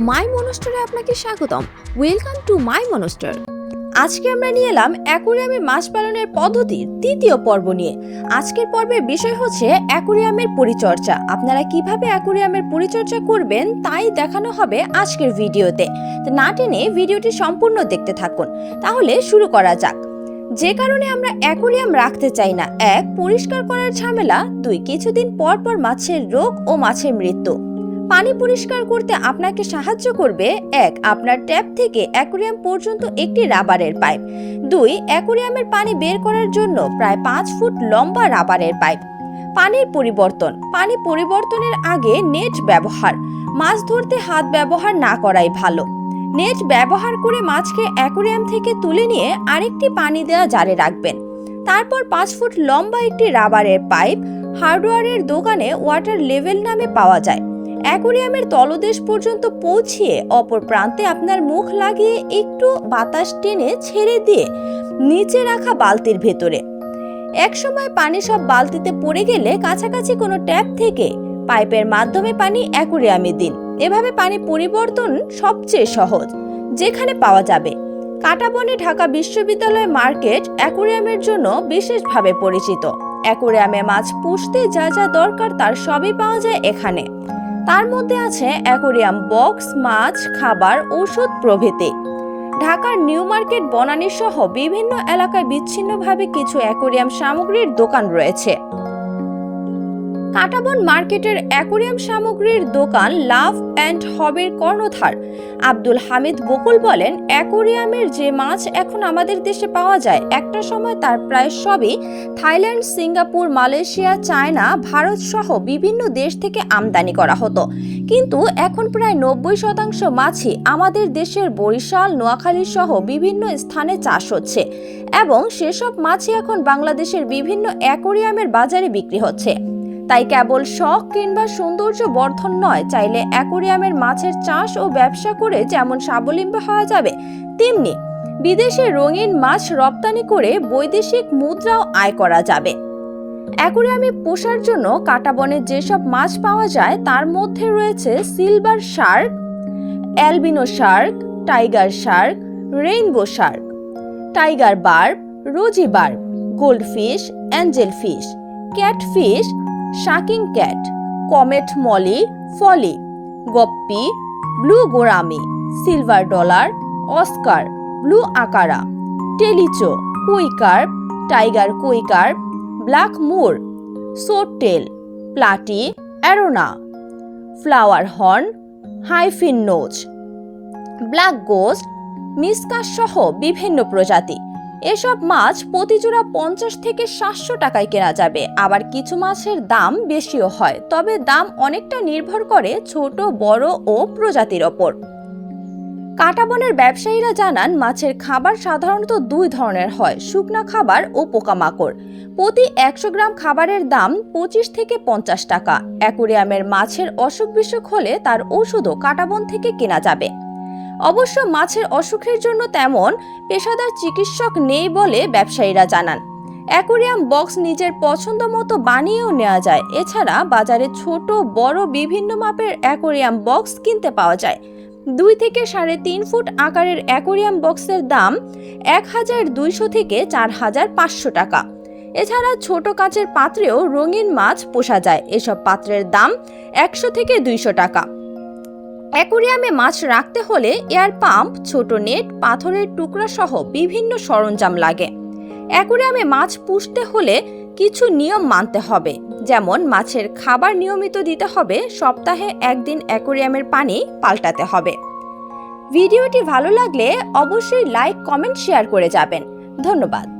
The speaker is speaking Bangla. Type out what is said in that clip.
মাই মনস্টারে আপনাকে স্বাগতম। Welcome to my monster. আজকে আমরা নিয়ে এলাম অ্যাকুরিয়ামে মাছ পালনের পদ্ধতির তৃতীয় পর্ব নিয়ে। আজকের পর্বের বিষয় হচ্ছে অ্যাকুরিয়ামের পরিচর্যা। আপনারা কীভাবে অ্যাকুরিয়ামের পরিচর্যা করবেন তাই দেখানো হবে আজকের ভিডিওতে। না টেনে ভিডিওটি সম্পূর্ণ দেখতে থাকুন। তাহলে শুরু করা যাক। যে কারণে আমরা অ্যাকুরিয়াম রাখতে চাই না, এক, পরিষ্কার করার ঝামেলা, দুই, কিছুদিন পর পর মাছের রোগ ও মাছের মৃত্যু। পানি পরিষ্কার করতে আপনাকে সাহায্য করবে এক, আপনার ট্যাপ থেকে অ্যাকুরিয়াম পর্যন্ত একটি রাবারের পাইপ। দুই, অ্যাকুরিয়ামের পানি বের করার জন্য প্রায় পাঁচ ফুট লম্বা রাবারের পাইপ। পানির পরিবর্তন। পানি পরিবর্তনের আগে নেট ব্যবহার। মাছ ধরতে হাত ব্যবহার না করাই ভালো। নেট ব্যবহার করে মাছকে অ্যাকুরিয়াম থেকে তুলে নিয়ে আরেকটি পানি দেওয়া জারে রাখবেন। তারপর পাঁচ ফুট লম্বা একটি রাবারের পাইপ হার্ডওয়্যারের দোকানে ওয়াটার লেভেল নামে পাওয়া যায়। অ্যাকুরিয়ামের তলদেশ পর্যন্ত পৌঁছিয়ে অপর প্রান্তে আপনার মুখ লাগিয়ে একটু বাতাস টেনে ছেড়ে দিয়ে নিচে রাখা বালতির ভেতরে। একসময় পানি সব বালতিতে পড়ে গেলে কাছাকাছি কোনো ট্যাপ থেকে পাইপের মাধ্যমে পানি অ্যাকুরিয়ামে দিন। এভাবে পানি পরিবর্তন সবচেয়ে সহজ, যেখানে পাওয়া যাবে। কাটাবনে ঢাকা বিশ্ববিদ্যালয় মার্কেট অ্যাকুরিয়ামের জন্য বিশেষভাবে পরিচিত। অ্যাকুরিয়ামে মাছ পুষতে যা যা দরকার তার সবই পাওয়া যায় এখানে। তার মধ্যে আছে অ্যাকোরিয়াম, বক্স, মাছ, খাবার, ঔষধ প্রভৃতি। ঢাকার নিউ মার্কেট, বনানী সহ বিভিন্ন এলাকায় বিচ্ছিন্নভাবে কিছু অ্যাকোরিয়াম সামগ্রীর দোকান রয়েছে। কাটাবন মার্কেটের অ্যাকোরিয়াম সামগ্রীর দোকান লাভ অ্যান্ড হবের কর্ণধার। আব্দুল হামিদ বকুল বলেন, অ্যাকোরিয়ামের যে মাছ এখন আমাদের দেশে পাওয়া যায়, একটা সময় তার প্রায় সবই Thailand, Singapore, Malaysia, China, Bharat সহ বিভিন্ন দেশ থেকে আমদানি করা হতো। কিন্তু এখন প্রায় নব্বই শতাংশ মাছই আমাদের দেশের বরিশাল, নোয়াখালী সহ বিভিন্ন স্থানে চাষ হচ্ছে এবং সেসব মাছই এখন বাংলাদেশের বিভিন্ন অ্যাকোরিয়ামের বাজারে বিক্রি হচ্ছে। তাই কেবল শখ কিংবা সৌন্দর্য বর্ধন নয়, চাইলে অ্যাকোরিয়ামের মাছের চাষ ও ব্যবসা করে যেমন স্বাবলম্বী হওয়া যাবে, তেমনি বিদেশে রঙিন মাছ রপ্তানি করে বৈদেশিক মুদ্রাও আয় করা যাবে। অ্যাকোরিয়ামে পোষার জন্য কাটাবনে যেসব মাছ পাওয়া যায়, তার মধ্যে রয়েছে silver shark, albino shark, tiger shark, rainbow shark, tiger barb, rosy barb, goldfish, angel fish, catfish sucking cat, comet molly, folly, guppy, blue gourami silver dollar, oscar, blue acara, টেলিচো koi carp tiger koi carp black moor swordtail platy, arowana, flower horn, high fin nose black ghost, মিসকাস সহ বিভিন্ন প্রজাতি। এসব মাছ প্রতিজোড়া পঞ্চাশ থেকে সাতশো টাকায় কেনা যাবে। আবার কিছু মাছের দাম বেশিও হয়, তবে দাম অনেকটা নির্ভর করে ছোট, বড় ও প্রজাতির ওপর। কাটাবনের ব্যবসায়ীরা জানান, মাছের খাবার সাধারণত দুই ধরনের হয়, শুকনা খাবার ও পোকামাকড়। প্রতি একশো গ্রাম খাবারের দাম পঁচিশ থেকে পঞ্চাশ টাকা। অ্যাকুরিয়ামের মাছের অসুখ বিসুখ হলে তার ওষুধও কাটাবন থেকে কেনা যাবে। অবশ্য মাছের অসুখের জন্য তেমন পেশাদার চিকিৎসক নেই বলে ব্যবসায়ীরা জানান। অ্যাকোরিয়াম বক্স নিজের পছন্দ মতো বানিয়েও নেওয়া যায়। এছাড়া বাজারে ছোট, বড়, বিভিন্ন মাপের অ্যাকোরিয়াম বক্স কিনতে পাওয়া যায়। দুই থেকে সাড়ে তিন ফুট আকারের অ্যাকোরিয়াম বক্সের দাম এক হাজার দুইশো থেকে চার হাজার পাঁচশো টাকা। এছাড়া ছোট কাচের পাত্রেও রঙিন মাছ পোষা যায়। এসব পাত্রের দাম একশো থেকে দুইশো টাকা। অ্যাকোরিয়ামে মাছ রাখতে হলে এয়ার পাম্প, ছোট নেট, পাথরের টুকরা সহ বিভিন্ন সরঞ্জাম লাগে। অ্যাকোরিয়ামে মাছ পুষতে হলে কিছু নিয়ম মানতে হবে। যেমন, মাছের খাবার নিয়মিত দিতে হবে, সপ্তাহে একদিন অ্যাকোরিয়ামের পানি পাল্টাতে হবে। ভিডিওটি ভালো লাগলে অবশ্যই লাইক, কমেন্ট, শেয়ার করে যাবেন। ধন্যবাদ।